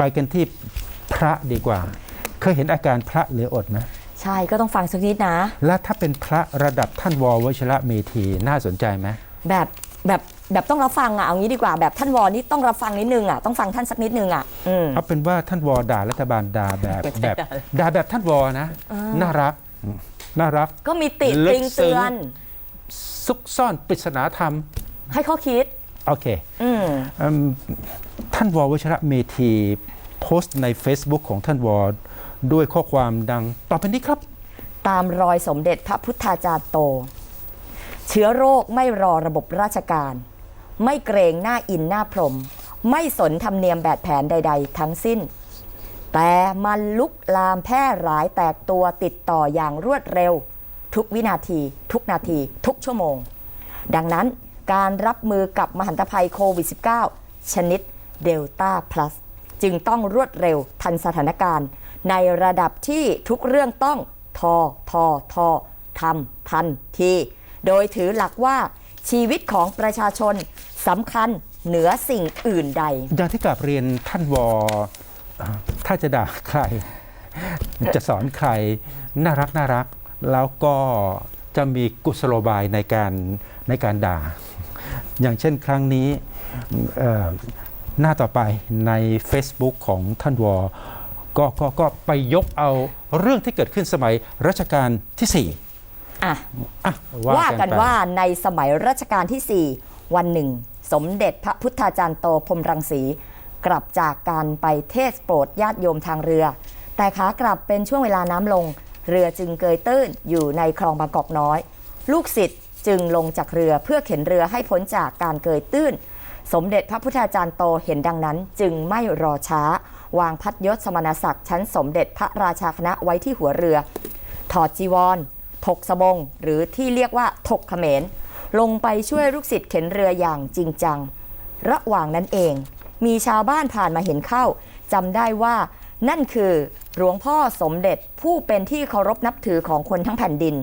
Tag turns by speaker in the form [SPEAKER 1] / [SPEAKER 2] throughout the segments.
[SPEAKER 1] ไปกันที่พระดีกว่า เคยเห็นอาการพระเหลืออดไหม
[SPEAKER 2] ใช่ก็ต้องฟังสักนิดนะ
[SPEAKER 1] และถ้าเป็นพระระดับท่านววชระเมธีน่าสนใจไหม
[SPEAKER 2] แบบแบบแบบต้องรับฟังอะเอางี้ดีกว่าแบบท่านวอนี่ต้องรับฟังนิดนึงอะต้องฟังท่านสักนิดนึงอะอืม
[SPEAKER 1] เอาเป็นว่าท่านวด่ารัฐบาลด่าแบบ
[SPEAKER 2] ไม่ใช่
[SPEAKER 1] แบบ
[SPEAKER 2] ด่า
[SPEAKER 1] ด่าแบบท่านวนะ น่ารักน่ารัก
[SPEAKER 2] ก็มีติ
[SPEAKER 1] ลึก
[SPEAKER 2] ติง
[SPEAKER 1] ซึ้
[SPEAKER 2] เตื
[SPEAKER 1] ง
[SPEAKER 2] อน
[SPEAKER 1] ซุกซ่อนปริศนาธรรม
[SPEAKER 2] ให้ข้อคิด
[SPEAKER 1] โอเค
[SPEAKER 2] อืม
[SPEAKER 1] อืมท่านววชระเมธีโพสต์ใน Facebook ของท่านวด้วยข้อความดังต่อไปนี้ครับ
[SPEAKER 2] ตามรอยสมเด็จพระพุทธาจารย์โต เชื้อโรคไม่รอระบบราชการ ไม่เกรงหน้าอินหน้าพรหมไม่สนธรรมเนียมแบบแผนใด ๆ ทั้งสิ้น แต่มันลุกลามแพร่หลายแตกตัวติดต่ออย่างรวดเร็ว ทุกวินาที ทุกนาที ทุกชั่วโมง ดังนั้น การรับมือกับมหันตภัยโควิด -19 ชนิดเดลต้าพลัสจึงต้องรวดเร็วทันสถานการณ์ ในระดับที่ทุกเรื่องต้องทอทอทอทำทันที โดยถือหลักว่าชีวิตของประชาชนสำคัญเหนือสิ่งอื่นใด
[SPEAKER 1] อย่างที่กลับเรียนท่านวอถ้าจะด่าใคร จะสอนใคร น่ารักน่ารัก แล้วก็จะมีกุศโลบายในการในการด่า อย่างเช่นครั้งนี้เอ่อหน้าต่อไปใน Facebook ของท่านวก็ก็ก็ไปยกเอาเรื่องที่เกิดขึ้นสมัยรัชกาลที่ 4
[SPEAKER 2] อะ
[SPEAKER 1] อะ
[SPEAKER 2] ว่ากัน
[SPEAKER 1] ไป
[SPEAKER 2] ว่าในสมัยรัชกาลที่ 4 วันหนึ่ง สมเด็จพระพุทธาจารย์โตพรหมรังสี กลับจากการไปเทศโปรดญาติโยมทางเรือ แต่ขากลับเป็นช่วงเวลาน้ำลง เรือจึงเกยตื้นอยู่ในคลองบางกอกน้อย ลูกศิษย์ จึงลงจากเรือเพื่อเข็นเรือให้พ้นจากการเกยตื้น สมเด็จพระพุทธาจารย์โตเห็นดังนั้น จึงไม่รอช้า วางพัดยศสมณศักดิ์ชั้นสมเด็จพระราชาคณะไว้ที่หัวเรือ ถอดจีวร ถกสบง หรือที่เรียกว่าถกเขมร ลงไปช่วยลูกศิษย์เข็นเรืออย่างจริงจัง ระหว่างนั้นเอง มีชาวบ้านผ่านมาเห็นเข้าจำได้ว่านั่นคือหลวงพ่อสมเด็จผู้เป็นที่เคารพนับถือของคนทั้งแผ่นดิน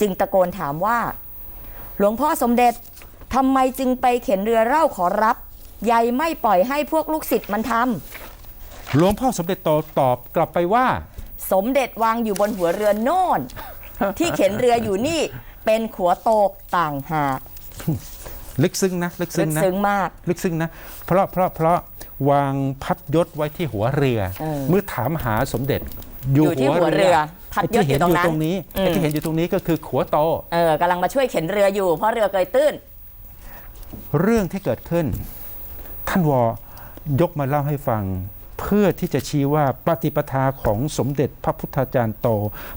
[SPEAKER 2] จึงตะโกนถามว่า หลวงพ่อสมเด็จทำไมจึงไปเข็นเรือเล่าขอรับยายไม่ปล่อยให้พวกลูกศิษย์มันทำ
[SPEAKER 1] หลวงพ่อสมเด็จโตตอบกลับไปว่า
[SPEAKER 2] สมเด็จวางอยู่บนหัวเรือโน่น ที่เข็นเรืออยู่นี่เป็นขัวโตต่างหาก
[SPEAKER 1] ลึกซึ้งนะ ลึก
[SPEAKER 2] ลึ
[SPEAKER 1] ซึ้ง
[SPEAKER 2] ก
[SPEAKER 1] นะ
[SPEAKER 2] ซึ้งมาก
[SPEAKER 1] ลึกซึ้งนะ เพราะเพราะเพราะวางพัดยศไว้ที่หัวเรือ
[SPEAKER 2] เออ
[SPEAKER 1] เมื่อถามหาสมเด็จ
[SPEAKER 2] อยู่ที่หัวเรือพัดยศ
[SPEAKER 1] ไอ้ที่เห็น
[SPEAKER 2] อยู่
[SPEAKER 1] อ
[SPEAKER 2] ตรงนั้น
[SPEAKER 1] ยู่ตรงนี้
[SPEAKER 2] อืม
[SPEAKER 1] ไอ้ที่เห็นอยู่ตรงนี้ก็คือขัวโต
[SPEAKER 2] เออกำลังมาช่วยเข็นเรืออยู่ เพราะเรือเกยตื้น
[SPEAKER 1] เรื่องที่เกิดขึ้น ท่านวยกมาเล่าให้ฟังเพื่อที่จะชี้ว่าปฏิปทาของสมเด็จพระพุทธาจารย์โต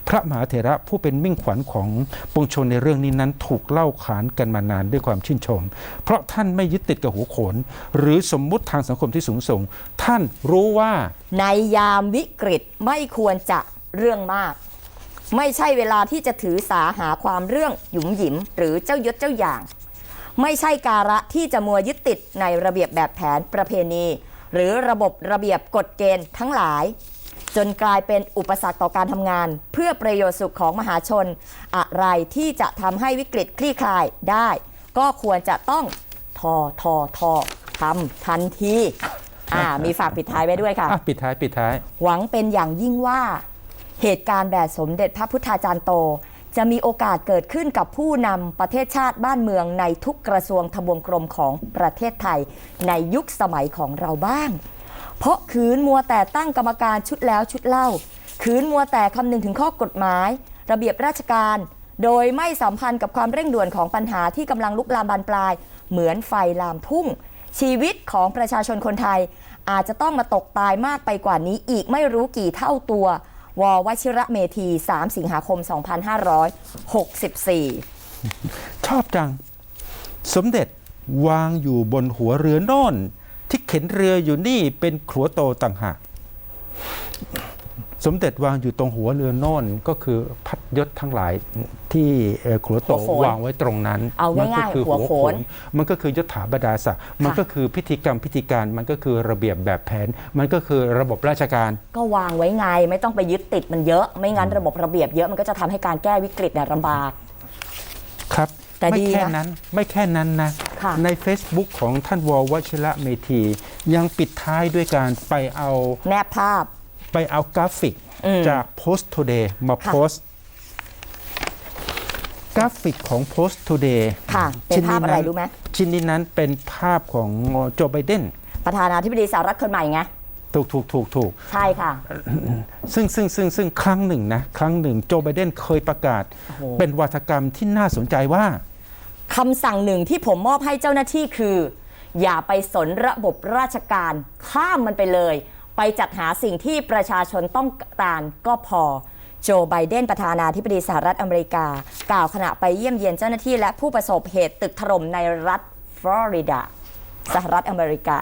[SPEAKER 1] พระมหาเถระผู้เป็นมิ่งขวัญของปวงชนในเรื่องนี้นั้นถูกเล่าขานกันมานานด้วยความชื่นชม เพราะท่านไม่ยึดติดกับหัวโขน หรือสมมุติทางสังคมที่สูงส่ง ท่านรู้ว่า
[SPEAKER 2] ในยามวิกฤตไม่ควรจะเรื่องมาก ไม่ใช่เวลาที่จะถือสาหาความเรื่องหยุมหยิม หรือเจ้ายศเจ้าอย่าง ไม่ใช่การะที่จะมัวยึดติดในระเบียบแบบแผนประเพณี หรือระบบระเบียบกฎเกณฑ์ทั้งหลาย จนกลายเป็นอุปสรรคต่อการทำงาน เพื่อประโยชน์สุขของมหาชน อะไรที่จะทำให้วิกฤตคลี่คลายได้ ก็ควรจะต้องทอทอทอทำทันทีอ่ามีฝากปิดท้ายไว้ด้วยค่ะ
[SPEAKER 1] อะปิดท้ายปิดท้าย
[SPEAKER 2] หวังเป็นอย่างยิ่งว่า เหตุการณ์แบบสมเด็จพระพุทธาจารย์โต จะมีโอกาสเกิดขึ้นกับผู้นำประเทศชาติบ้านเมืองในทุกกระทรวงทบวงกรมของประเทศไทย ในยุคสมัยของเราบ้าง เพราะคืนมัวแต่ตั้งกรรมการชุดแล้วชุดเล่า คืนมัวแต่คำนึงถึงข้อกฎหมาย ระเบียบราชการ โดยไม่สัมพันธ์กับความเร่งด่วนของปัญหาที่กำลังลุกลามบานปลาย เหมือนไฟลามทุ่ง ชีวิตของประชาชนคนไทยอาจจะต้องมาตกตายมากไปกว่านี้อีกไม่รู้กี่เท่าตัว ววชิระเมธี 3 สิงหาคม 2564
[SPEAKER 1] ชอบจัง สมเด็จวางอยู่บนหัวเรือโน่น ที่เข็นเรืออยู่นี่เป็นขัวโตต่างหาก สมเด็จวางอยู่ตรงหัวเรือโน่นก็คือพัดยศทั้งหลายที่เอ่อขัวโต
[SPEAKER 2] หัวโขน
[SPEAKER 1] วางไว้ตรงนั้น
[SPEAKER 2] เอาง่ายๆ
[SPEAKER 1] มัก็คือ
[SPEAKER 2] หัวโขน
[SPEAKER 1] มันก็คือยศถาบรรดาศักดิ์มันก็คือพิธีกรรมพิธีการมันก็คือระเบียบแบบแผน มันก็คือระบบราชการ
[SPEAKER 2] ก็วางไว้ไงไม่ต้องไปยึดติดมันเยอะ ไม่งั้นระบบระเบียบเยอะมันก็จะทำให้การแก้วิกฤตเนี่ยลำบาก
[SPEAKER 1] ครับ
[SPEAKER 2] แต่
[SPEAKER 1] ไม่
[SPEAKER 2] ดี
[SPEAKER 1] แค่
[SPEAKER 2] นะ
[SPEAKER 1] นั้นไม่แค่นั้นนะ
[SPEAKER 2] ค่ะ
[SPEAKER 1] ใน Facebook ของท่านววชิระเมธี ยังปิดท้ายด้วยการไปเอา
[SPEAKER 2] แนบภาพ
[SPEAKER 1] ไปเอากราฟิก
[SPEAKER 2] อืม
[SPEAKER 1] จาก Post Today มา
[SPEAKER 2] ค่ะ
[SPEAKER 1] โพสต์กราฟิกของ Post Today
[SPEAKER 2] ค่ะเป็นภาพอะไรรู้ไหม
[SPEAKER 1] ชิ้นนี้นั้นเป็นภาพของโจไบเดน
[SPEAKER 2] ประธานาธิบดีสหรัฐคนใหม่ไง
[SPEAKER 1] ถูกถูกถูกถูก
[SPEAKER 2] ใช่ค่ะ
[SPEAKER 1] ซึ่งซึ่งซึ่งซึ่งครั้งหนึ่งนะ ครั้งหนึ่งโจไบเดนเคยประกาศ
[SPEAKER 2] โอ้โห
[SPEAKER 1] เป็นวาทกรรมที่น่าสนใจว่า
[SPEAKER 2] คำสั่งหนึ่งที่ผมมอบให้เจ้าหน้าที่คือ อย่าไปสนระบบราชการข้ามมันไปเลย ไปจัดหาสิ่งที่ประชาชนต้องการก็พอโจไบเดนประธานาธิบดีสหรัฐอเมริกา กล่าวขณะไปเยี่ยมเยียนเจ้าหน้าที่และผู้ประสบเหตุตึกถล่มในรัฐฟลอริดา สหรัฐอเมริกา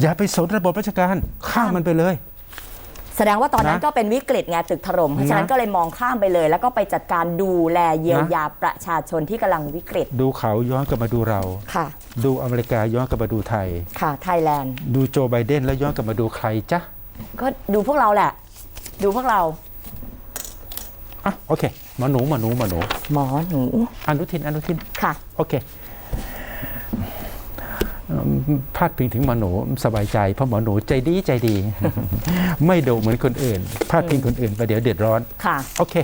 [SPEAKER 1] อย่าไปสนระบบราชการข้ามมันไปเลย
[SPEAKER 2] ดงว่าตอนนั้น
[SPEAKER 1] นะ
[SPEAKER 2] ก็เป็นวิกฤตไงตึกถล่มเพราะฉะนั้น
[SPEAKER 1] นะ
[SPEAKER 2] ก็เลยมองข้ามไปเลย แล้วก็ไปจัดการดูแลเยียว
[SPEAKER 1] นะ
[SPEAKER 2] ยาประชาชนที่กำลังวิกฤต
[SPEAKER 1] ดูเขาย้อนกลับมาดูเรา
[SPEAKER 2] ค่ะ
[SPEAKER 1] ดูอเมริกาย้อนกลับมาดูไทย
[SPEAKER 2] ค่ะไทยแลนด์
[SPEAKER 1] ดูโจไบเดนแล้วย้อนกลับมาดูใครจ๊ะ
[SPEAKER 2] ก็ดูพวกเราแหละ ดูพวกเรา
[SPEAKER 1] อะโอเคหมอหนูหมอหนูหมอหนู
[SPEAKER 2] หมอหนู
[SPEAKER 1] อนุทินอนุทิน
[SPEAKER 2] ค่ะ
[SPEAKER 1] โอเคอืม พาดพิงถึงหมอหนูสบายใจ เพราะหมอหนูใจดีใจดี ไม่ดุเหมือนคนอื่น พาดพิงคนอื่นไปเดี๋ยวเดือดร้อน
[SPEAKER 2] ค่ะ
[SPEAKER 1] โอเค